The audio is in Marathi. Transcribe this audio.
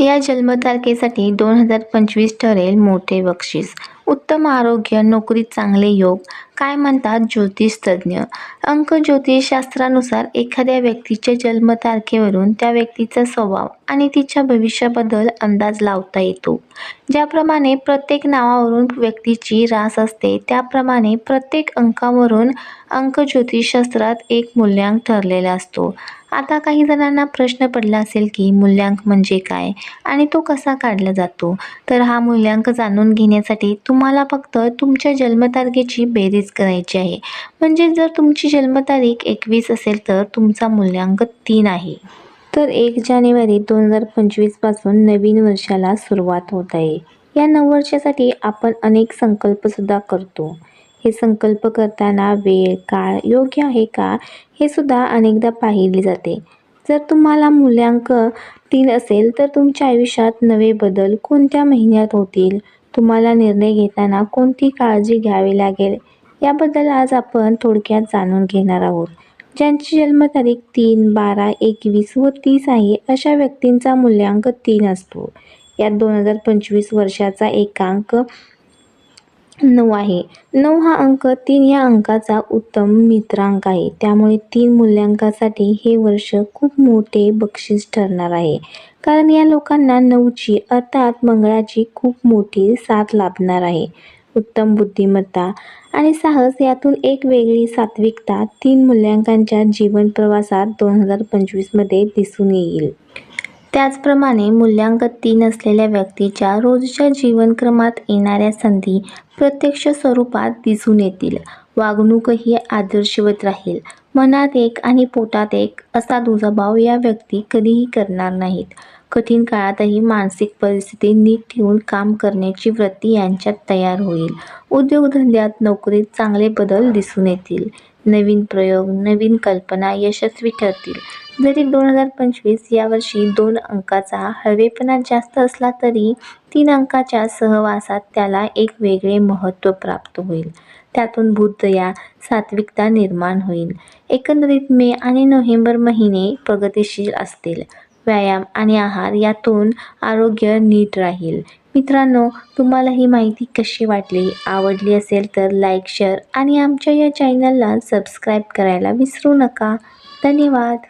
या जन्मतारखेसाठी दोन हजार पंचवीस ठरेल मोठे बक्षीस. उत्तम आरोग्य नोकरीत चांगले योग काय म्हणतात ज्योतिषतज्ज्ञ अंक ज्योतिषशास्त्रानुसार एखाद्या व्यक्तीच्या जन्मतारखेवरून त्या व्यक्तीचा स्वभाव आणि तिच्या भविष्याबद्दल अंदाज लावता येतो. ज्याप्रमाणे प्रत्येक नावावरून व्यक्तीची रास असते त्याप्रमाणे प्रत्येक अंकावरून अंक ज्योतिषशास्त्रात एक मूल्यांक ठरलेला असतो. आता काही जणांना प्रश्न पडला असेल की मूल्यांक म्हणजे काय आणि तो कसा काढला जातो? तर हा मूल्यांक जाणून घेण्यासाठी तुम्हाला फक्त तुमच्या जन्मतारखेची बेरीज करायची आहे. म्हणजे जर तुमची जन्मतारीख एकवीस असेल तर तुमचा मूल्यांक तीन आहे. तर एक जानेवारी दोन हजार पंचवीसपासून नवीन वर्षाला सुरुवात होत आहे. या नववर्षासाठी आपण अनेक संकल्पसुद्धा करतो. हे संकल्प करताना वेळ काळ योग्य आहे का हे सुद्धा अनेकदा पाहिले जाते. जर तुम्हाला मूल्यांक तीन असेल तर तुमच्या आयुष्यात नवे बदल कोणत्या महिन्यात होतील? तुम्हाला निर्णय घेताना कोणती काळजी घ्यावी लागेल? याबद्दल आज आपण थोडक्यात जाणून घेणार आहोत. ज्यांची जन्मतारीख तीन बारा एकवीस व तीस आहे अशा व्यक्तींचा मूल्यांक तीन असतो. यात दोन हजार पंचवीस वर्षाचा एकांक नऊ आहे. नऊ हा अंक तीन या अंकाचा उत्तम मित्रांक आहे. त्यामुळे तीन मूल्यांकासाठी हे वर्ष खूप मोठे बक्षीस ठरणार आहे. कारण या लोकांना नऊची अर्थात मंगळाची खूप मोठी साथ लाभणार आहे. उत्तम बुद्धिमत्ता आणि साहस यातून एक वेगळी सात्विकता तीन मूल्यांकांच्या जीवन प्रवासात दोन हजार पंचवीसमध्ये दिसून येईल. त्याचप्रमाणे मूल्यांकन तीन असलेल्या व्यक्तीच्या रोजच्या जीवनक्रमात येणाऱ्या संधी प्रत्यक्ष स्वरूपात दिसून येतील. वागणूकही आदर्शवत राहील. मनात एक आणि पोटात एक असा दुजाभाव या व्यक्ती कधीही करणार नाहीत. कठीण काळातही मानसिक परिस्थिती नीट ठेवून काम करण्याची वृत्ती यांच्यात तयार होईल. उद्योगधंद्यात नोकरीत चांगले बदल दिसून येतील. नवीन प्रयोग नवीन कल्पना यशस्वी ठरतील. जरी दोन हजार पंचवीस यावर्षी दोन अंकाचा हळवेपणा जास्त असला तरी तीन अंकाच्या सहवासात त्याला एक वेगळे महत्त्व प्राप्त होईल. त्यातून बुद्धया सात्विकता निर्माण होईल. एकंदरीत मे आणि नोव्हेंबर महिने प्रगतिशील असतील. व्यायाम आणि आहार यातून आरोग्य नीट राहील. मित्रांनो तुम्हाला ही माहिती कशी वाटली आवडली असेल तर लाईक शेअर आणि आमच्या या चॅनलला सबस्क्राईब करायला विसरू नका. धन्यवाद.